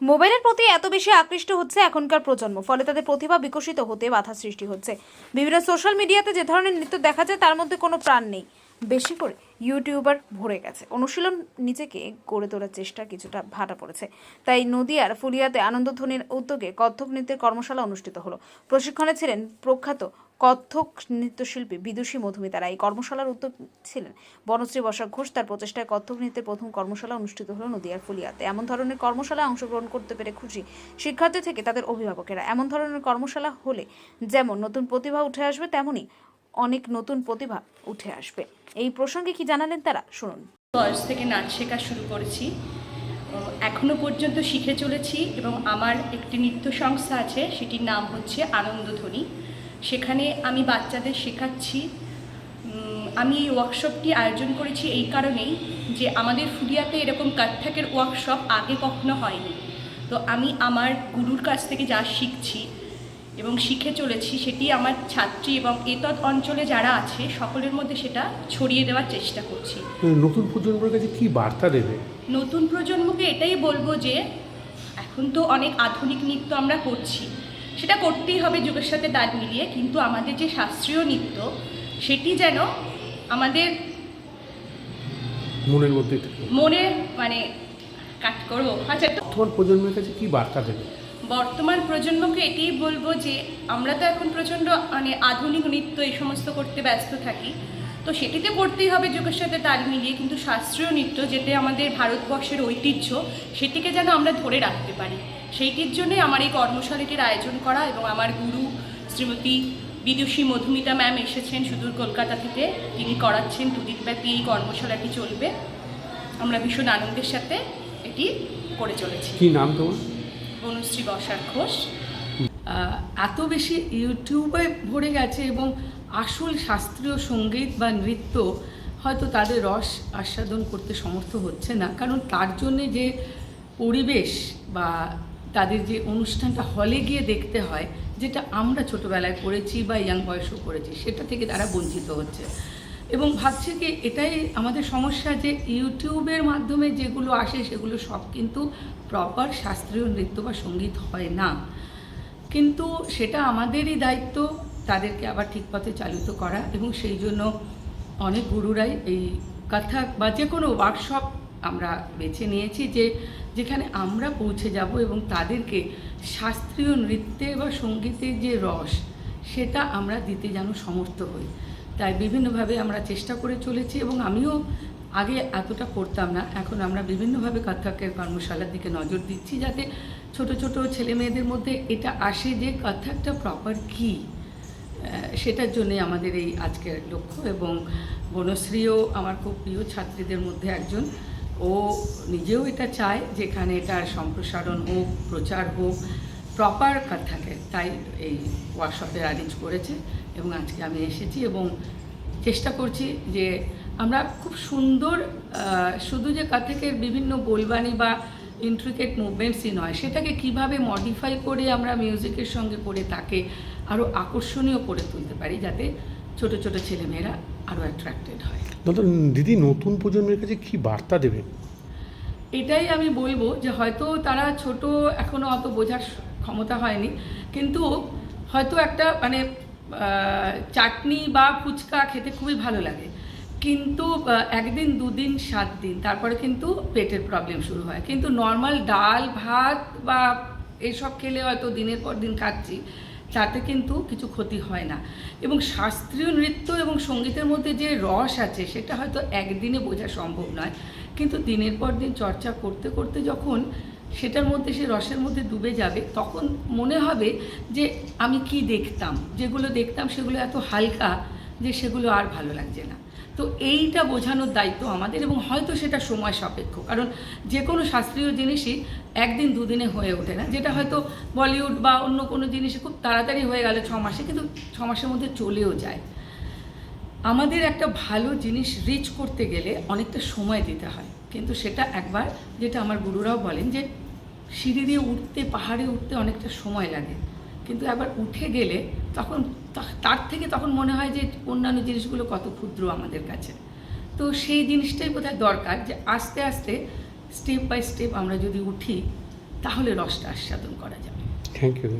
মোবাইলের প্রতি এত বেশি আকৃষ্ট হচ্ছে এখনকার প্রজন্ম, ফলে তাদের প্রতিভা বিকশিত হতে বাধা সৃষ্টি হচ্ছে। বিভিন্ন সোশ্যাল মিডিয়াতে যে ধরনের নৃত্য দেখা যায়, তার মধ্যে কোনো প্রাণ নেই। বেশি করে ইউটিউবার ভরে গেছে। অনুশীলন নিজেকে গড়ে তোলার চেষ্টা কিছুটা ভাটা পড়েছে। তাই নদিয়ার ফুলিয়াতে আনন্দধ্বনির উদ্যোগে কত্থক নৃত্যের কর্মশালা অনুষ্ঠিত হলো। প্রশিক্ষণে ছিলেন প্রখ্যাত কত্থক নৃত্যশিল্পী বিদুষী মধুমিতারা এই কর্মশালার উদ্যোগ ছিলেন। বনশ্রী বসাক ঘোষ তার প্রচেষ্টায় কত্থক নৃত্যের প্রথম কর্মশালা অনুষ্ঠিত হলো নদিয়ার ফুলিয়াতে। এমন ধরনের কর্মশালায় অংশগ্রহণ করতে পেরে খুশি শিক্ষার্থী থেকে তাদের অভিভাবকেরা। এমন ধরনের কর্মশালা হলে যেমন নতুন প্রতিভা উঠে আসবে, তেমনি অনেক নতুন প্রতিভা উঠে আসবে। এই প্রসঙ্গে কি জানালেন তারা? শুনুন। বয়স থেকে নাচ শেখা শুরু করেছি। এখনও পর্যন্ত শিখে চলেছি এবং আমার একটি নৃত্য সংস্থা আছে, সেটির নাম হচ্ছে আনন্দধ্বনি। সেখানে আমি বাচ্চাদের শেখাচ্ছি। আমি এই ওয়ার্কশপটি আয়োজন করেছি এই কারণেই যে আমাদের ফুলিয়াতে এরকম কত্থকের ওয়ার্কশপ আগে কখনো হয়নি। তো আমি আমার গুরুর কাছ থেকে যা শিখছি এবং শিখে চলেছি সেটি আমার ছাত্রী এবং এতদ অঞ্চলে যারা আছে সকলের মধ্যে সেটা ছড়িয়ে দেওয়ার চেষ্টা করছি। নতুন প্রজন্মের কাছে কি বার্তা দেবে? নতুন প্রজন্মকে এটাই বলব যে এখন তো অনেক আধুনিক নৃত্য আমরা করছি। সেটা করতেই হবে যুগের সাথে তাল মিলিয়ে কিন্তু আমাদের যে শাস্ত্রীয় নৃত্য সেটি যেন আমাদের মনের মধ্যে মনে মানে কাট করব। আচ্ছা বর্তমান প্রজন্মের কাছে কি বার্তা দেবে? বর্তমান প্রজন্মকে এটাই বলব যে আমরা তো এখন প্রচণ্ড মানে আধুনিক নৃত্য এই সমস্ত করতে ব্যস্ত থাকি। তো সেটিতে করতেই হবে যুগের সাথে তাল মিলিয়ে কিন্তু শাস্ত্রীয় নৃত্য যেটা আমাদের ভারতবর্ষের ঐতিহ্য সেটিকে যেন আমরা ধরে রাখতে পারি। সেইটির জন্যই আমার এই কর্মশালাটির আয়োজন করা এবং আমার গুরু শ্রীমতী বিদুষী মধুমিতা ম্যাম এসেছেন সুদূর কলকাতা থেকে। তিনি করাচ্ছেন দুদিনব্যাপী এই কর্মশালাটি চলবে। আমরা ভীষণ আনন্দের সাথে এটি করে চলেছি। কি নাম তোমার? বনুশ্রী বসাক ঘোষ। আহ, এত বেশি ইউটিউবে ভরে গেছে এবং আসল শাস্ত্রীয় সংগীত বা নৃত্য হয়তো তাদের রস আস্বাদন করতে সমর্থ হচ্ছে না। কারণ তার জন্যে যে পরিবেশ বা তাদের যে অনুষ্ঠানটা হলে গিয়ে দেখতে হয়, যেটা আমরা ছোটোবেলায় করেছি বা ইয়াং বয়সেও করেছি, সেটা থেকে তারা বঞ্চিত হচ্ছে। এবং ভাবছে কি, এটাই আমাদের সমস্যা যে ইউটিউবের মাধ্যমে যেগুলো আসে, সেগুলো সব কিন্তু প্রপার শাস্ত্রীয় নৃত্য বা সংগীত হয় না। কিন্তু সেটা আমাদেরই দায়িত্ব। তাদেরকে আবার ঠিক পথে চালিত করা এবং সেই জন্য অনেক গুরুরাই এই কথাক বা যে কোনো ওয়ার্কশপ আমরা বেছে নিয়েছি যে যেখানে আমরা পৌঁছে যাব এবং তাদেরকে শাস্ত্রীয় নৃত্যে বা সঙ্গীতের যে রস, সেটা আমরা দিতে যেন সমর্থ হই। তাই বিভিন্নভাবে আমরা চেষ্টা করে চলেছি এবং আমিও আগে এতটা করতাম না, এখন আমরা বিভিন্নভাবে কত্থকের কর্মশালার দিকে নজর দিচ্ছি যাতে ছোট ছোট ছেলে মেয়েদের মধ্যে এটা আসে যে কত্থকটা প্রপার কী। সেটার জন্যে আমাদের এই আজকের লক্ষ্য এবং বনশ্রীও আমার খুব প্রিয় ছাত্রীদের মধ্যে একজন। ও নিজেও এটা চায় যেখানে এটার সম্প্রসারণ হোক, প্রচার হোক প্রপার থাকে, তাই এই ওয়ার্কশপের অ্যারেঞ্জ করেছে এবং আজকে আমি এসেছি এবং চেষ্টা করছি যে আমরা খুব সুন্দর শুধু যে কাথেকের বিভিন্ন বলবানি বা ইন্ট্রিকেট মুভমেন্টসই নয়। সেটাকে কীভাবে মডিফাই করে আমরা মিউজিকের সঙ্গে করে তাকে আরও আকর্ষণীয় করে তুলতে পারি যাতে ছোট ছোট ছেলেমেয়েরা আরও অ্যাট্রাক্টেড হয়। দাদা নতুন প্রজন্মের কাছে কি বার্তা দেবে? এটাই আমি বলব যে হয়তো তারা ছোট এখনও অত বোঝার ক্ষমতা হয়নি। কিন্তু হয়তো একটা মানে চাটনি বা ফুচকা খেতে খুবই ভালো লাগে। কিন্তু একদিন, দুদিন সাত দিন তারপরে কিন্তু পেটের প্রবলেম শুরু হয়। কিন্তু নর্মাল ডাল, ভাত বা এসব খেলে হয়তো দিনের পর দিন খাচ্ছি তাতে কিন্তু কিছু ক্ষতি হয় না। এবং শাস্ত্রীয় নৃত্য এবং সঙ্গীতের মধ্যে যে রস আছে, সেটা হয়তো একদিনে বোঝা সম্ভব নয়। কিন্তু দিনের পর দিন চর্চা করতে করতে যখন সেটার মধ্যে, সে রসের মধ্যে ডুবে যাবে, তখন মনে হবে যে আমি কি দেখতাম? যেগুলো দেখতাম, সেগুলো এত হালকা যে সেগুলো আর ভালো লাগছে না। তো এইটা বোঝানোর দায়িত্ব আমাদের এবং হয়তো সেটা সময় সাপেক্ষ। কারণ যে কোনো শাস্ত্রীয় জিনিসই একদিন দুদিনে হয়ে ওঠে না। যেটা হয়তো বলিউড বা অন্য কোনো জিনিসে খুব তাড়াতাড়ি হয়ে গেলে ছ মাসে, কিন্তু ছ মাসের মধ্যে চলেও যায়। আমাদের একটা ভালো জিনিস রিচ করতে গেলে অনেকটা সময় দিতে হয়। কিন্তু সেটা একবার, যেটা আমার গুরুরাও বলেন যে সিঁড়ি দিয়ে উঠতে, পাহাড়ে উঠতে অনেকটা সময় লাগে। কিন্তু একবার উঠে গেলে তখন তার থেকে তখন মনে হয় যে অন্যান্য জিনিসগুলো কত ক্ষুদ্র আমাদের কাছে। তো সেই জিনিসটাই বোধহয় দরকার যে আস্তে আস্তে স্টেপ বাই স্টেপ আমরা যদি উঠি, তাহলে রসটা আস্বাদন করা যাবে। Thank you